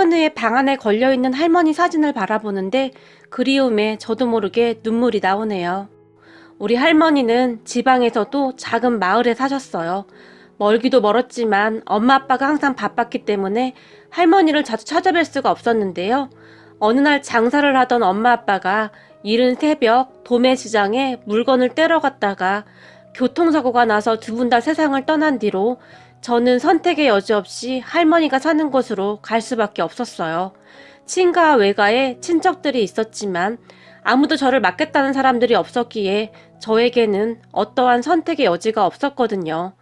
퇴근 후에 방 안에 걸려있는 할머니 사진을 바라보는데 그리움에 저도 모르게 눈물이 나오네요. 우리 할머니는 지방에서도 작은 마을에 사셨어요. 멀기도 멀었지만 엄마 아빠가 항상 바빴기 때문에 할머니를 자주 찾아뵐 수가 없었는데요. 어느 날 장사를 하던 엄마 아빠가 이른 새벽 도매시장에 물건을 떼러 갔다가 교통사고가 나서 두 분 다 세상을 떠난 뒤로 저는 선택의 여지 없이 할머니가 사는 곳으로 갈 수밖에 없었어요. 친가와 외가에 친척들이 있었지만 아무도 저를 맡겠다는 사람들이 없었기에 저에게는 어떠한 선택의 여지가 없었거든요.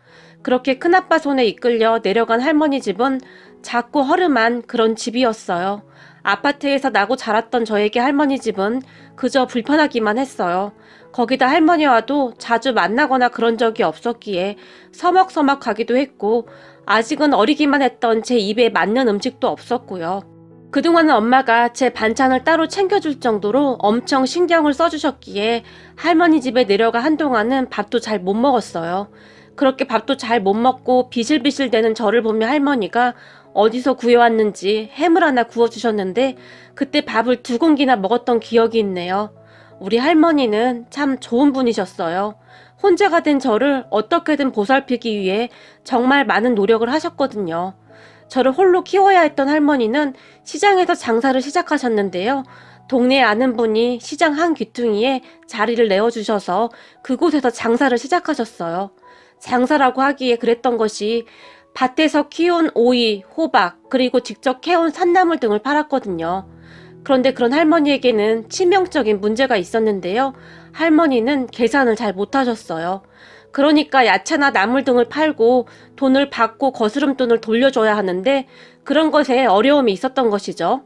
그렇게 큰아빠 손에 이끌려 내려간 할머니 집은 작고 허름한 그런 집이었어요. 아파트에서 나고 자랐던 저에게 할머니 집은 그저 불편하기만 했어요. 거기다 할머니와도 자주 만나거나 그런 적이 없었기에 서먹서먹 하기도 했고 아직은 어리기만 했던 제 입에 맞는 음식도 없었고요. 그동안은 엄마가 제 반찬을 따로 챙겨줄 정도로 엄청 신경을 써주셨기에 할머니 집에 내려가 한동안은 밥도 잘 못 먹었어요. 그렇게 밥도 잘 못 먹고 비실비실 대는 저를 보며 할머니가 어디서 구해왔는지 해물 하나 구워주셨는데 그때 밥을 두 공기나 먹었던 기억이 있네요. 우리 할머니는 참 좋은 분이셨어요. 혼자가 된 저를 어떻게든 보살피기 위해 정말 많은 노력을 하셨거든요. 저를 홀로 키워야 했던 할머니는 시장에서 장사를 시작하셨는데요. 동네에 아는 분이 시장 한 귀퉁이에 자리를 내어주셔서 그곳에서 장사를 시작하셨어요. 장사라고 하기에 그랬던 것이 밭에서 키운 오이, 호박, 그리고 직접 캐온 산나물 등을 팔았거든요. 그런데 그런 할머니에게는 치명적인 문제가 있었는데요. 할머니는 계산을 잘 못하셨어요. 그러니까 야채나 나물 등을 팔고 돈을 받고 거스름돈을 돌려줘야 하는데 그런 것에 어려움이 있었던 것이죠.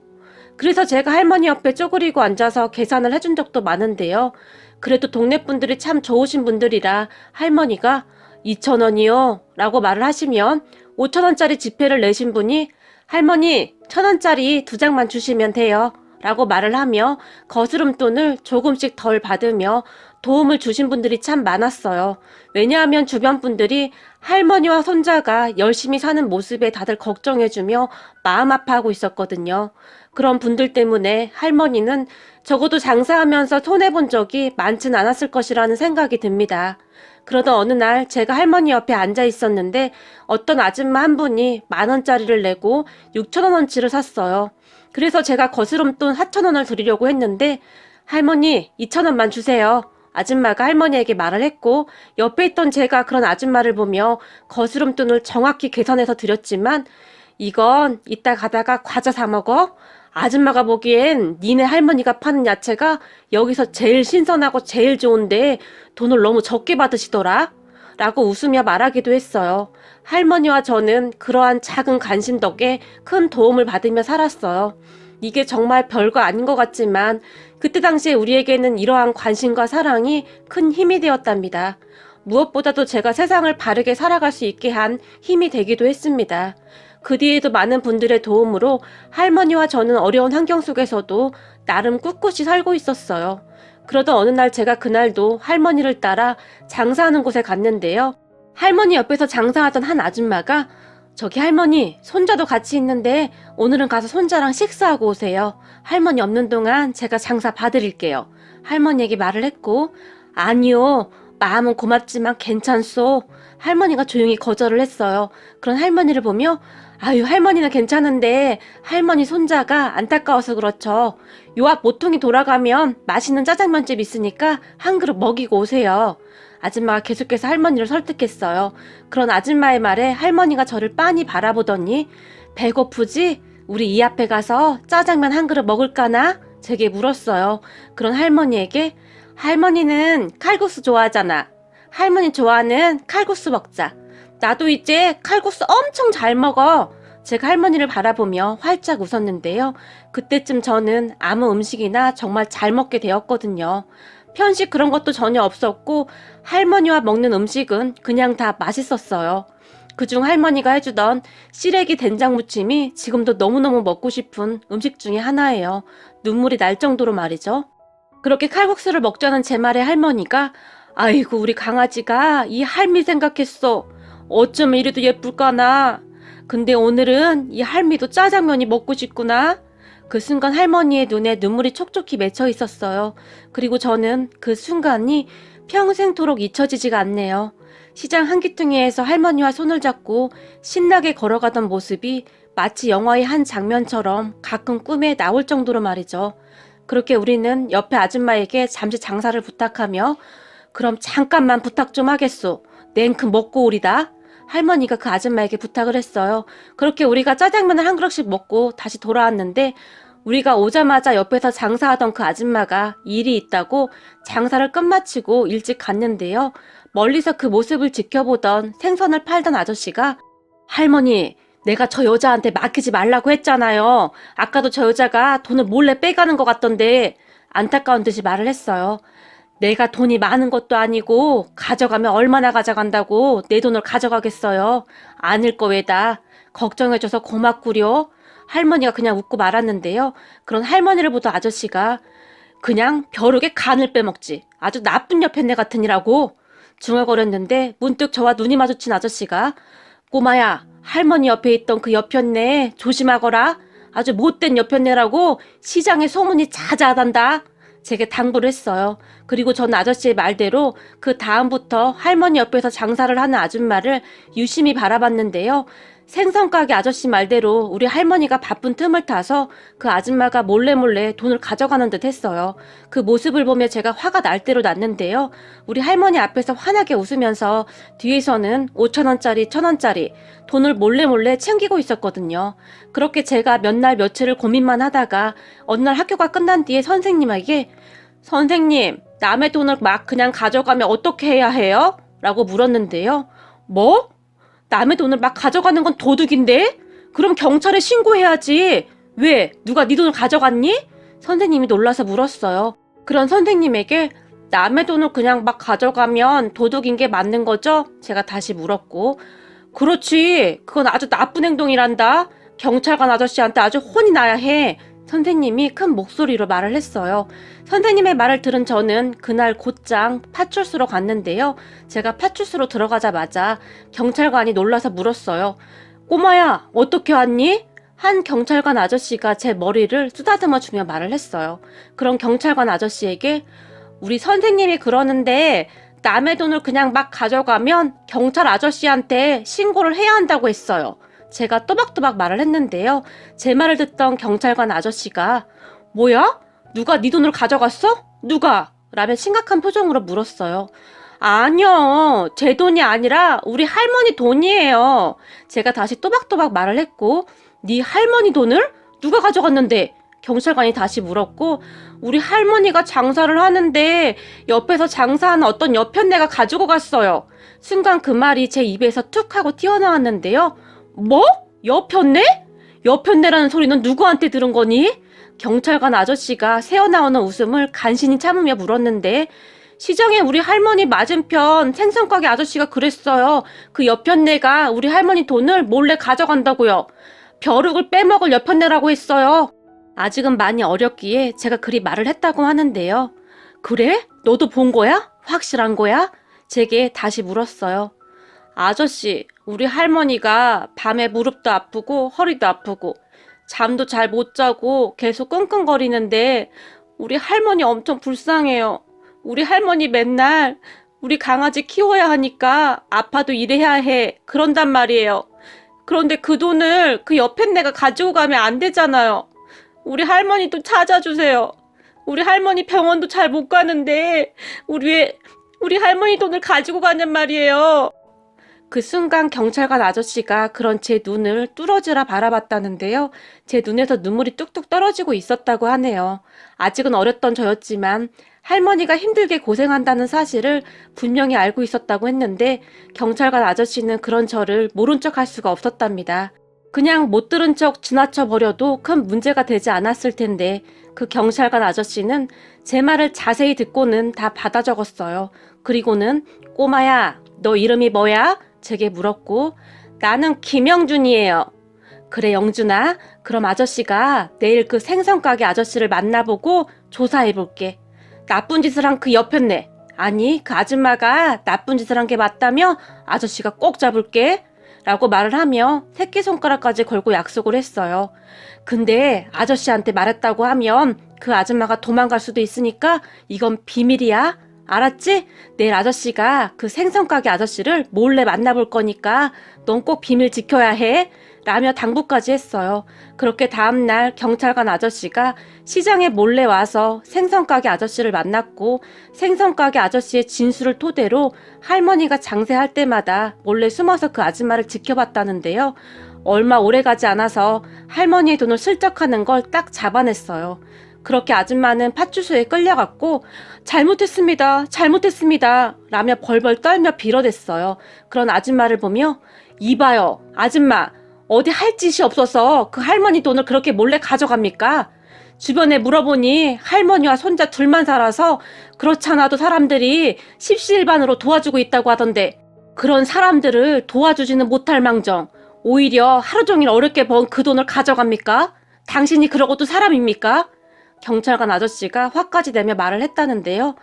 그래서 제가 할머니 옆에 쪼그리고 앉아서 계산을 해준 적도 많은데요. 그래도 동네 분들이 참 좋으신 분들이라 할머니가 2천원이요 라고 말을 하시면 5천원짜리 지폐를 내신 분이 할머니 천원짜리 두 장만 주시면 돼요 라고 말을 하며 거스름돈을 조금씩 덜 받으며 도움을 주신 분들이 참 많았어요. 왜냐하면 주변 분들이 할머니와 손자가 열심히 사는 모습에 다들 걱정해주며 마음 아파하고 있었거든요. 그런 분들 때문에 할머니는 적어도 장사하면서 손해본 적이 많진 않았을 것이라는 생각이 듭니다. 그러던 어느 날 제가 할머니 옆에 앉아 있었는데 어떤 아줌마 한 분이 만 원짜리를 내고 6천 원어치를 샀어요. 그래서 제가 거스름돈 4천 원을 드리려고 했는데 할머니 2천 원만 주세요. 아줌마가 할머니에게 말을 했고 옆에 있던 제가 그런 아줌마를 보며 거스름돈을 정확히 계산해서 드렸지만 이건 이따 가다가 과자 사 먹어. 아줌마가 보기엔 니네 할머니가 파는 야채가 여기서 제일 신선하고 제일 좋은데 돈을 너무 적게 받으시더라. 라고 웃으며 말하기도 했어요. 할머니와 저는 그러한 작은 관심 덕에 큰 도움을 받으며 살았어요. 이게 정말 별거 아닌 것 같지만 그때 당시에 우리에게는 이러한 관심과 사랑이 큰 힘이 되었답니다. 무엇보다도 제가 세상을 바르게 살아갈 수 있게 한 힘이 되기도 했습니다. 그 뒤에도 많은 분들의 도움으로 할머니와 저는 어려운 환경 속에서도 나름 꿋꿋이 살고 있었어요. 그러던 어느 날 제가 그날도 할머니를 따라 장사하는 곳에 갔는데요. 할머니 옆에서 장사하던 한 아줌마가 저기 할머니, 손자도 같이 있는데 오늘은 가서 손자랑 식사하고 오세요. 할머니 없는 동안 제가 장사 봐드릴게요. 할머니에게 말을 했고, 아니요. 마음은 고맙지만 괜찮소. 할머니가 조용히 거절을 했어요. 그런 할머니를 보며, 아유, 할머니는 괜찮은데, 할머니 손자가 안타까워서 그렇죠. 요 앞 모퉁이 돌아가면 맛있는 짜장면집 있으니까 한 그릇 먹이고 오세요. 아줌마가 계속해서 할머니를 설득했어요. 그런 아줌마의 말에 할머니가 저를 빤히 바라보더니 배고프지? 우리 이 앞에 가서 짜장면 한 그릇 먹을까나? 제게 물었어요. 그런 할머니에게 할머니는 칼국수 좋아하잖아. 할머니 좋아하는 칼국수 먹자. 나도 이제 칼국수 엄청 잘 먹어. 제가 할머니를 바라보며 활짝 웃었는데요. 그때쯤 저는 아무 음식이나 정말 잘 먹게 되었거든요. 편식 그런 것도 전혀 없었고 할머니와 먹는 음식은 그냥 다 맛있었어요. 그중 할머니가 해주던 시래기 된장 무침이 지금도 너무너무 먹고 싶은 음식 중에 하나예요. 눈물이 날 정도로 말이죠. 그렇게 칼국수를 먹자는 제 말에 할머니가 아이고 우리 강아지가 이 할미 생각했어. 어쩜 이래도 예쁠까나. 근데 오늘은 이 할미도 짜장면이 먹고 싶구나. 그 순간 할머니의 눈에 눈물이 촉촉히 맺혀 있었어요. 그리고 저는 그 순간이 평생토록 잊혀지지가 않네요. 시장 한기퉁이에서 할머니와 손을 잡고 신나게 걸어가던 모습이 마치 영화의 한 장면처럼 가끔 꿈에 나올 정도로 말이죠. 그렇게 우리는 옆에 아줌마에게 잠시 장사를 부탁하며 그럼 잠깐만 부탁 좀 하겠소. 냉큼 먹고 오리다. 할머니가 그 아줌마에게 부탁을 했어요. 그렇게 우리가 짜장면을 한 그릇씩 먹고 다시 돌아왔는데 우리가 오자마자 옆에서 장사하던 그 아줌마가 일이 있다고 장사를 끝마치고 일찍 갔는데요. 멀리서 그 모습을 지켜보던 생선을 팔던 아저씨가 할머니, 내가 저 여자한테 맡기지 말라고 했잖아요. 아까도 저 여자가 돈을 몰래 빼가는 것 같던데 안타까운 듯이 말을 했어요. 내가 돈이 많은 것도 아니고 가져가면 얼마나 가져간다고 내 돈을 가져가겠어요. 아닐 거 왜다. 걱정해줘서 고맙구려. 할머니가 그냥 웃고 말았는데요. 그런 할머니를 보던 아저씨가 그냥 벼룩에 간을 빼먹지. 아주 나쁜 여편네 같으니라고 중얼거렸는데 문득 저와 눈이 마주친 아저씨가 꼬마야 할머니 옆에 있던 그 여편네 조심하거라. 아주 못된 여편네라고 시장에 소문이 자자하단다. 제게 당부를 했어요. 그리고 전 아저씨의 말대로 그 다음부터 할머니 옆에서 장사를 하는 아줌마를 유심히 바라봤는데요. 생선 가게 아저씨 말대로 우리 할머니가 바쁜 틈을 타서 그 아줌마가 몰래 몰래 돈을 가져가는 듯 했어요. 그 모습을 보며 제가 화가 날 대로 났는데요. 우리 할머니 앞에서 환하게 웃으면서 뒤에서는 5천원짜리, 천원짜리 돈을 몰래 몰래 챙기고 있었거든요. 그렇게 제가 몇 날 며칠을 고민만 하다가 어느 날 학교가 끝난 뒤에 선생님에게 선생님, 남의 돈을 막 그냥 가져가면 어떻게 해야 해요? 라고 물었는데요. 뭐? 남의 돈을 막 가져가는 건 도둑인데? 그럼 경찰에 신고해야지. 왜? 누가 네 돈을 가져갔니? 선생님이 놀라서 물었어요. 그런 선생님에게 남의 돈을 그냥 막 가져가면 도둑인 게 맞는 거죠? 제가 다시 물었고. 그렇지. 그건 아주 나쁜 행동이란다. 경찰관 아저씨한테 아주 혼이 나야 해. 선생님이 큰 목소리로 말을 했어요. 선생님의 말을 들은 저는 그날 곧장 파출소로 갔는데요. 제가 파출소로 들어가자마자 경찰관이 놀라서 물었어요. 꼬마야, 어떻게 왔니? 한 경찰관 아저씨가 제 머리를 쓰다듬어 주며 말을 했어요. 그런 경찰관 아저씨에게 우리 선생님이 그러는데 남의 돈을 그냥 막 가져가면 경찰 아저씨한테 신고를 해야 한다고 했어요. 제가 또박또박 말을 했는데요. 제 말을 듣던 경찰관 아저씨가 뭐야? 누가 네 돈을 가져갔어? 누가? 라며 심각한 표정으로 물었어요. 아니요. 제 돈이 아니라 우리 할머니 돈이에요. 제가 다시 또박또박 말을 했고 네 할머니 돈을 누가 가져갔는데? 경찰관이 다시 물었고 우리 할머니가 장사를 하는데 옆에서 장사하는 어떤 여편네가 가지고 갔어요. 순간 그 말이 제 입에서 툭 하고 튀어나왔는데요. 뭐? 여편네? 여편네라는 소리는 누구한테 들은 거니? 경찰관 아저씨가 새어나오는 웃음을 간신히 참으며 물었는데 시장에 우리 할머니 맞은편 생선가게 아저씨가 그랬어요. 그 여편네가 우리 할머니 돈을 몰래 가져간다고요. 벼룩을 빼먹을 여편네라고 했어요. 아직은 많이 어렸기에 제가 그리 말을 했다고 하는데요. 그래? 너도 본 거야? 확실한 거야? 제게 다시 물었어요. 아저씨, 우리 할머니가 밤에 무릎도 아프고 허리도 아프고 잠도 잘 못 자고 계속 끙끙거리는데 우리 할머니 엄청 불쌍해요. 우리 할머니 맨날 우리 강아지 키워야 하니까 아파도 일해야 해. 그런단 말이에요. 그런데 그 돈을 그 옆에 내가 가지고 가면 안 되잖아요. 우리 할머니도 찾아주세요. 우리 할머니 병원도 잘 못 가는데 우리 왜 우리 할머니 돈을 가지고 가냔 말이에요. 그 순간 경찰관 아저씨가 그런 제 눈을 뚫어지라 바라봤다는데요. 제 눈에서 눈물이 뚝뚝 떨어지고 있었다고 하네요. 아직은 어렸던 저였지만 할머니가 힘들게 고생한다는 사실을 분명히 알고 있었다고 했는데 경찰관 아저씨는 그런 저를 모른 척 할 수가 없었답니다. 그냥 못 들은 척 지나쳐 버려도 큰 문제가 되지 않았을 텐데 그 경찰관 아저씨는 제 말을 자세히 듣고는 다 받아 적었어요. 그리고는 꼬마야, 너 이름이 뭐야? 제게 물었고 나는 김영준이에요. 그래 영준아, 그럼 아저씨가 내일 그 생선 가게 아저씨를 만나보고 조사해볼게. 나쁜 짓을 한 그 옆였네. 아니 그 아줌마가 나쁜 짓을 한 게 맞다며 아저씨가 꼭 잡을게. 라고 말을 하며 새끼손가락까지 걸고 약속을 했어요. 근데 아저씨한테 말했다고 하면 그 아줌마가 도망갈 수도 있으니까 이건 비밀이야. 알았지? 내일 아저씨가 그 생선 가게 아저씨를 몰래 만나볼 거니까 넌 꼭 비밀 지켜야 해. 라며 당부까지 했어요. 그렇게 다음날 경찰관 아저씨가 시장에 몰래 와서 생선가게 아저씨를 만났고 생선가게 아저씨의 진술을 토대로 할머니가 장세할 때마다 몰래 숨어서 그 아줌마를 지켜봤다는데요. 얼마 오래 가지 않아서 할머니의 돈을 슬쩍 하는 걸 딱 잡아냈어요. 그렇게 아줌마는 파출소에 끌려갔고 잘못했습니다. 잘못했습니다. 라며 벌벌 떨며 빌어댔어요. 그런 아줌마를 보며 이봐요. 아줌마 어디 할 짓이 없어서 그 할머니 돈을 그렇게 몰래 가져갑니까? 주변에 물어보니 할머니와 손자 둘만 살아서 그렇잖아도 사람들이 십시일반으로 도와주고 있다고 하던데 그런 사람들을 도와주지는 못할 망정 오히려 하루 종일 어렵게 번 그 돈을 가져갑니까? 당신이 그러고도 사람입니까? 경찰관 아저씨가 화까지 내며 말을 했다는데요.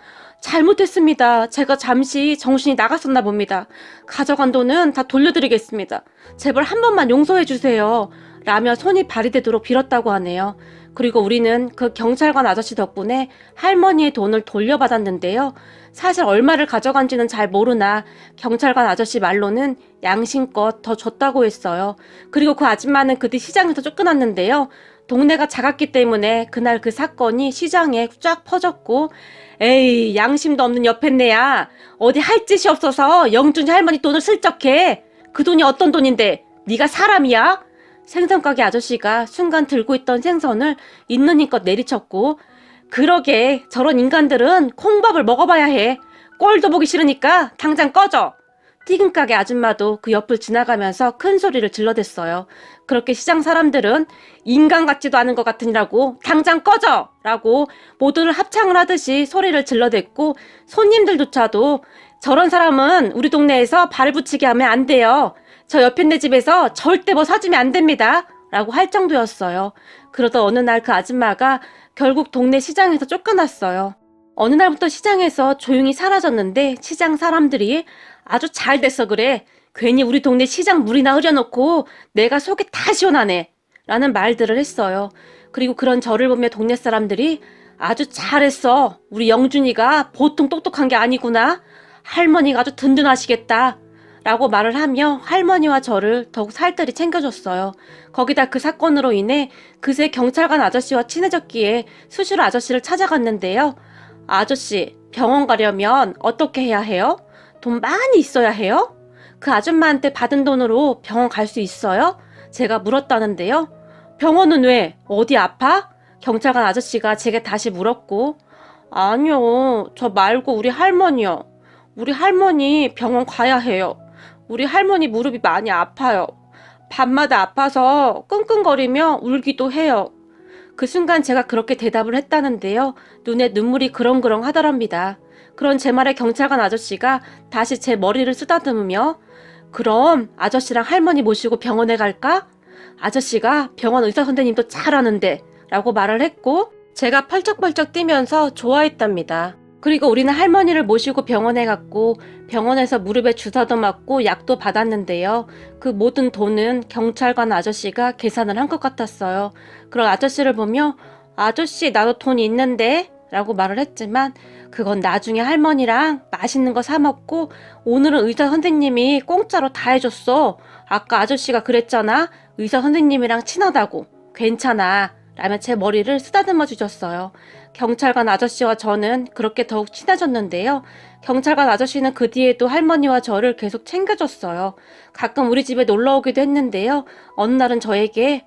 잘못했습니다. 제가 잠시 정신이 나갔었나 봅니다. 가져간 돈은 다 돌려드리겠습니다. 제발 한 번만 용서해 주세요. 라며 손이 발휘되도록 빌었다고 하네요. 그리고 우리는 그 경찰관 아저씨 덕분에 할머니의 돈을 돌려받았는데요. 사실 얼마를 가져간지는 잘 모르나 경찰관 아저씨 말로는 양심껏 더 줬다고 했어요. 그리고 그 아줌마는 그 뒤 시장에서 쫓겨났는데요. 동네가 작았기 때문에 그날 그 사건이 시장에 쫙 퍼졌고 에이 양심도 없는 옆했네야. 어디 할 짓이 없어서 영준이 할머니 돈을 슬쩍 해. 그 돈이 어떤 돈인데 네가 사람이야? 생선 가게 아저씨가 순간 들고 있던 생선을 있는 힘껏 내리쳤고 그러게 저런 인간들은 콩밥을 먹어봐야 해. 꼴도 보기 싫으니까 당장 꺼져 튀김 가게 아줌마도 그 옆을 지나가면서 큰 소리를 질러댔어요. 그렇게 시장 사람들은 인간 같지도 않은 것 같으니라고 당장 꺼져! 라고 모두를 합창을 하듯이 소리를 질러댔고 손님들조차도 저런 사람은 우리 동네에서 발을 붙이게 하면 안 돼요. 저 옆에 내 집에서 절대 뭐 사주면 안 됩니다. 라고 할 정도였어요. 그러다 어느 날 그 아줌마가 결국 동네 시장에서 쫓겨났어요. 어느 날부터 시장에서 조용히 사라졌는데 시장 사람들이 아주 잘 됐어 그래. 괜히 우리 동네 시장 물이나 흐려놓고 내가 속이 다 시원하네. 라는 말들을 했어요. 그리고 그런 저를 보며 동네 사람들이 아주 잘했어. 우리 영준이가 보통 똑똑한 게 아니구나. 할머니가 아주 든든하시겠다. 라고 말을 하며 할머니와 저를 더욱 살뜰히 챙겨줬어요. 거기다 그 사건으로 인해 그새 경찰관 아저씨와 친해졌기에 수시로 아저씨를 찾아갔는데요. 아저씨, 병원 가려면 어떻게 해야 해요? 돈 많이 있어야 해요? 그 아줌마한테 받은 돈으로 병원 갈 수 있어요? 제가 물었다는데요. 병원은 왜? 어디 아파? 경찰관 아저씨가 제게 다시 물었고, 아니요, 저 말고 우리 할머니요. 우리 할머니 병원 가야 해요. 우리 할머니 무릎이 많이 아파요. 밤마다 아파서 끙끙거리며 울기도 해요. 그 순간 제가 그렇게 대답을 했다는데요. 눈에 눈물이 그렁그렁 하더랍니다. 그런 제 말에 경찰관 아저씨가 다시 제 머리를 쓰다듬으며 그럼 아저씨랑 할머니 모시고 병원에 갈까? 아저씨가 병원 의사 선생님도 잘 아는데 라고 말을 했고 제가 펄쩍펄쩍 뛰면서 좋아했답니다. 그리고 우리는 할머니를 모시고 병원에 갔고 병원에서 무릎에 주사도 맞고 약도 받았는데요. 그 모든 돈은 경찰관 아저씨가 계산을 한 것 같았어요. 그런 아저씨를 보며 아저씨 나도 돈 있는데 라고 말을 했지만 그건 나중에 할머니랑 맛있는 거 사 먹고 오늘은 의사 선생님이 공짜로 다 해줬어. 아까 아저씨가 그랬잖아. 의사 선생님이랑 친하다고. 괜찮아. 라며 제 머리를 쓰다듬어 주셨어요. 경찰관 아저씨와 저는 그렇게 더욱 친해졌는데요. 경찰관 아저씨는 그 뒤에도 할머니와 저를 계속 챙겨줬어요. 가끔 우리 집에 놀러 오기도 했는데요. 어느 날은 저에게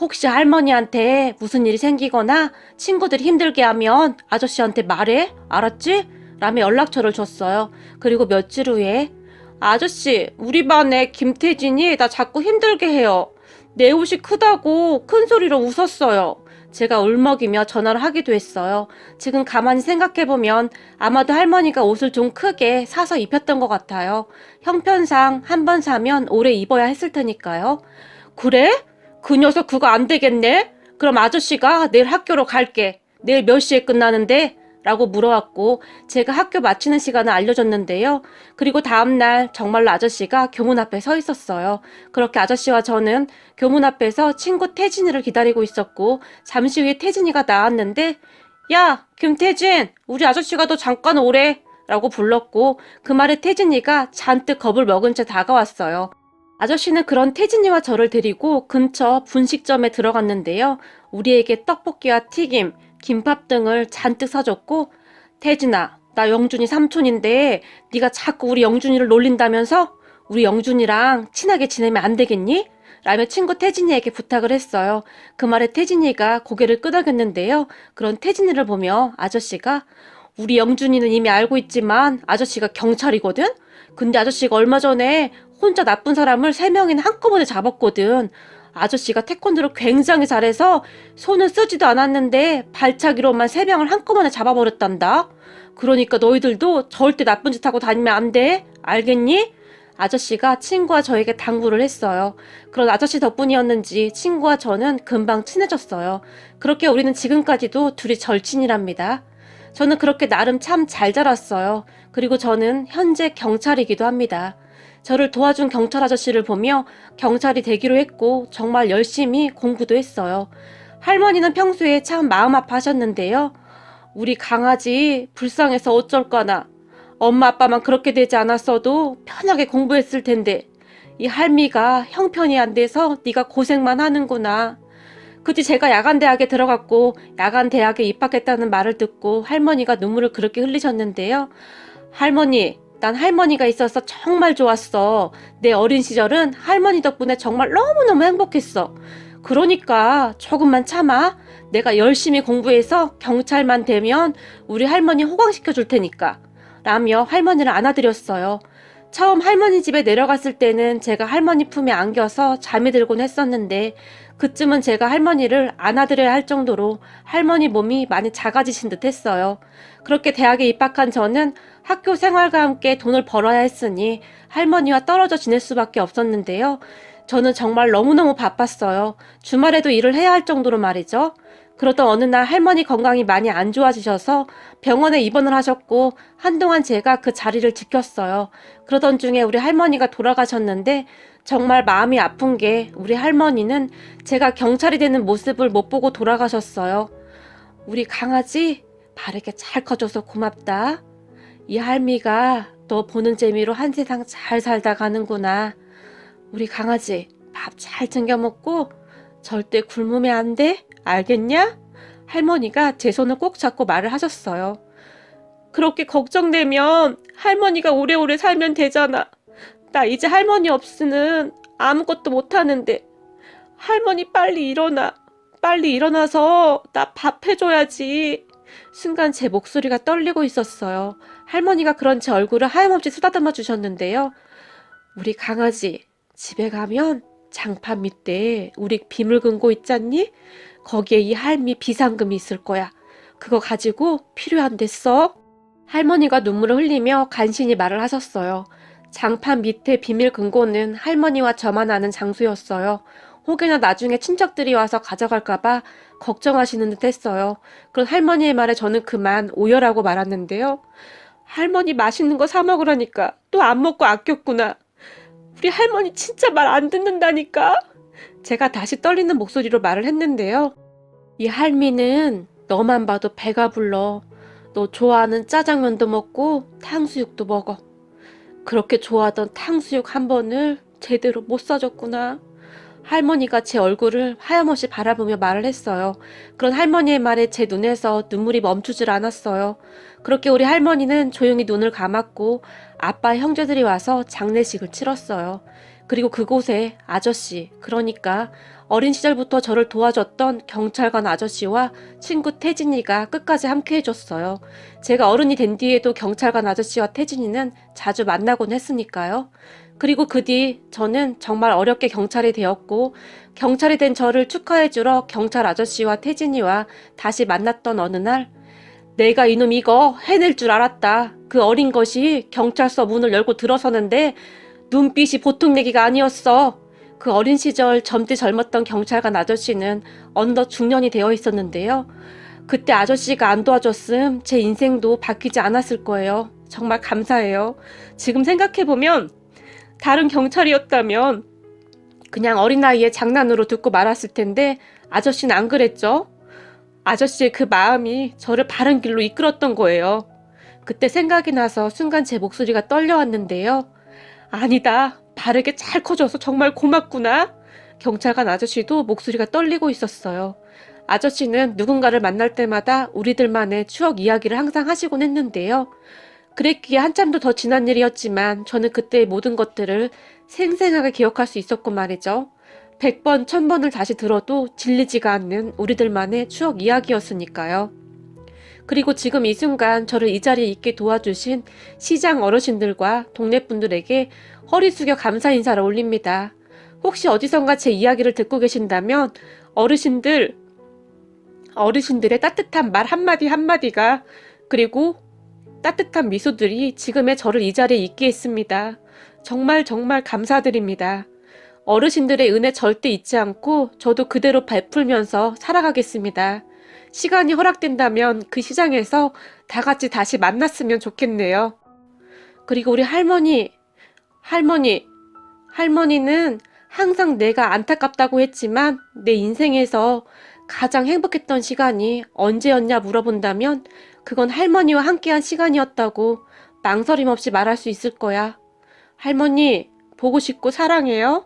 혹시 할머니한테 무슨 일이 생기거나 친구들이 힘들게 하면 아저씨한테 말해? 알았지? 라며 연락처를 줬어요. 그리고 며칠 후에 아저씨, 우리 반에 김태진이 나 자꾸 힘들게 해요. 내 옷이 크다고 큰 소리로 웃었어요. 제가 울먹이며 전화를 하기도 했어요. 지금 가만히 생각해보면 아마도 할머니가 옷을 좀 크게 사서 입혔던 것 같아요. 형편상 한 번 사면 오래 입어야 했을 테니까요. 그래? 그 녀석 그거 안 되겠네? 그럼 아저씨가 내일 학교로 갈게. 내일 몇 시에 끝나는데? 라고 물어왔고 제가 학교 마치는 시간을 알려줬는데요. 그리고 다음날 정말로 아저씨가 교문 앞에 서 있었어요. 그렇게 아저씨와 저는 교문 앞에서 친구 태진이를 기다리고 있었고 잠시 후에 태진이가 나왔는데 야 김태진 우리 아저씨가 너 잠깐 오래 라고 불렀고 그 말에 태진이가 잔뜩 겁을 먹은 채 다가왔어요. 아저씨는 그런 태진이와 저를 데리고 근처 분식점에 들어갔는데요. 우리에게 떡볶이와 튀김, 김밥 등을 잔뜩 사줬고 태진아, 나 영준이 삼촌인데 네가 자꾸 우리 영준이를 놀린다면서 우리 영준이랑 친하게 지내면 안 되겠니? 라며 친구 태진이에게 부탁을 했어요. 그 말에 태진이가 고개를 끄덕였는데요. 그런 태진이를 보며 아저씨가 우리 영준이는 이미 알고 있지만 아저씨가 경찰이거든? 근데 아저씨가 얼마 전에 혼자 나쁜 사람을 세 명이나 한꺼번에 잡았거든. 아저씨가 태권도를 굉장히 잘해서 손은 쓰지도 않았는데 발차기로만 세 명을 한꺼번에 잡아버렸단다. 그러니까 너희들도 절대 나쁜 짓 하고 다니면 안 돼. 알겠니? 아저씨가 친구와 저에게 당부를 했어요. 그런 아저씨 덕분이었는지 친구와 저는 금방 친해졌어요. 그렇게 우리는 지금까지도 둘이 절친이랍니다. 저는 그렇게 나름 참 잘 자랐어요. 그리고 저는 현재 경찰이기도 합니다. 저를 도와준 경찰 아저씨를 보며 경찰이 되기로 했고 정말 열심히 공부도 했어요. 할머니는 평소에 참 마음 아파하셨는데요. 우리 강아지 불쌍해서 어쩔까나. 엄마 아빠만 그렇게 되지 않았어도 편하게 공부했을 텐데 이 할미가 형편이 안 돼서 네가 고생만 하는구나. 그뒤 제가 야간 대학에 들어갔고 야간 대학에 입학했다는 말을 듣고 할머니가 눈물을 그렇게 흘리셨는데요. 할머니, 난 할머니가 있어서 정말 좋았어. 내 어린 시절은 할머니 덕분에 정말 너무너무 행복했어. 그러니까 조금만 참아. 내가 열심히 공부해서 경찰만 되면 우리 할머니 호강시켜 줄 테니까. 라며 할머니를 안아드렸어요. 처음 할머니 집에 내려갔을 때는 제가 할머니 품에 안겨서 잠이 들곤 했었는데 그쯤은 제가 할머니를 안아드려야 할 정도로 할머니 몸이 많이 작아지신 듯 했어요. 그렇게 대학에 입학한 저는 학교 생활과 함께 돈을 벌어야 했으니 할머니와 떨어져 지낼 수밖에 없었는데요. 저는 정말 너무너무 바빴어요. 주말에도 일을 해야 할 정도로 말이죠. 그러던 어느 날 할머니 건강이 많이 안 좋아지셔서 병원에 입원을 하셨고 한동안 제가 그 자리를 지켰어요. 그러던 중에 우리 할머니가 돌아가셨는데 정말 마음이 아픈 게 우리 할머니는 제가 경찰이 되는 모습을 못 보고 돌아가셨어요. 우리 강아지 바르게 잘 커줘서 고맙다. 이 할미가 너 보는 재미로 한 세상 잘 살다 가는구나. 우리 강아지 밥 잘 챙겨 먹고 절대 굶으면 안 돼. 알겠냐? 할머니가 제 손을 꼭 잡고 말을 하셨어요. 그렇게 걱정되면 할머니가 오래오래 살면 되잖아. 나 이제 할머니 없으는 아무것도 못하는데. 할머니 빨리 일어나. 빨리 일어나서 나 밥 해줘야지. 순간 제 목소리가 떨리고 있었어요. 할머니가 그런 제 얼굴을 하염없이 쓰다듬어 주셨는데요. 우리 강아지 집에 가면 장판 밑에 우리 빔을 금고 있잖니? 거기에 이 할미 비상금이 있을 거야. 그거 가지고 필요한데 써. 할머니가 눈물을 흘리며 간신히 말을 하셨어요. 장판 밑에 비밀 금고는 할머니와 저만 아는 장소였어요. 혹여나 나중에 친척들이 와서 가져갈까봐 걱정하시는 듯 했어요. 그런 할머니의 말에 저는 그만 오열하고 말았는데요. 할머니 맛있는 거 사 먹으라니까 또 안 먹고 아꼈구나. 우리 할머니 진짜 말 안 듣는다니까. 제가 다시 떨리는 목소리로 말을 했는데요. 이 할미는 너만 봐도 배가 불러. 너 좋아하는 짜장면도 먹고 탕수육도 먹어. 그렇게 좋아하던 탕수육 한 번을 제대로 못 사줬구나. 할머니가 제 얼굴을 하염없이 바라보며 말을 했어요. 그런 할머니의 말에 제 눈에서 눈물이 멈추질 않았어요. 그렇게 우리 할머니는 조용히 눈을 감았고 아빠 형제들이 와서 장례식을 치렀어요. 그리고 그곳에 아저씨, 그러니까 어린 시절부터 저를 도와줬던 경찰관 아저씨와 친구 태진이가 끝까지 함께 해줬어요. 제가 어른이 된 뒤에도 경찰관 아저씨와 태진이는 자주 만나곤 했으니까요. 그리고 그 뒤 저는 정말 어렵게 경찰이 되었고 경찰이 된 저를 축하해주러 경찰 아저씨와 태진이와 다시 만났던 어느 날 내가 이놈 이거 해낼 줄 알았다. 그 어린 것이 경찰서 문을 열고 들어서는데 눈빛이 보통 얘기가 아니었어. 그 어린 시절 젊디 젊었던 경찰관 아저씨는 어느덧 중년이 되어 있었는데요. 그때 아저씨가 안 도와줬음 제 인생도 바뀌지 않았을 거예요. 정말 감사해요. 지금 생각해보면 다른 경찰이었다면 그냥 어린아이의 장난으로 듣고 말았을 텐데 아저씨는 안 그랬죠? 아저씨의 그 마음이 저를 바른 길로 이끌었던 거예요. 그때 생각이 나서 순간 제 목소리가 떨려왔는데요. 아니다. 바르게 잘 커져서 정말 고맙구나. 경찰관 아저씨도 목소리가 떨리고 있었어요. 아저씨는 누군가를 만날 때마다 우리들만의 추억 이야기를 항상 하시곤 했는데요. 그랬기에 한참도 더 지난 일이었지만 저는 그때의 모든 것들을 생생하게 기억할 수 있었고 말이죠. 100번, 1000번을 다시 들어도 질리지가 않는 우리들만의 추억 이야기였으니까요. 그리고 지금 이 순간 저를 이 자리에 있게 도와주신 시장 어르신들과 동네 분들에게 허리 숙여 감사 인사를 올립니다. 혹시 어디선가 제 이야기를 듣고 계신다면 어르신들, 어르신들의 따뜻한 말 한마디 한마디가 그리고 따뜻한 미소들이 지금의 저를 이 자리에 있게 했습니다. 정말 정말 감사드립니다. 어르신들의 은혜 절대 잊지 않고 저도 그대로 베풀면서 살아가겠습니다. 시간이 허락된다면 그 시장에서 다 같이 다시 만났으면 좋겠네요. 그리고 우리 할머니, 할머니, 할머니는 항상 내가 안타깝다고 했지만 내 인생에서 가장 행복했던 시간이 언제였냐 물어본다면 그건 할머니와 함께한 시간이었다고 망설임 없이 말할 수 있을 거야. 할머니, 보고 싶고 사랑해요.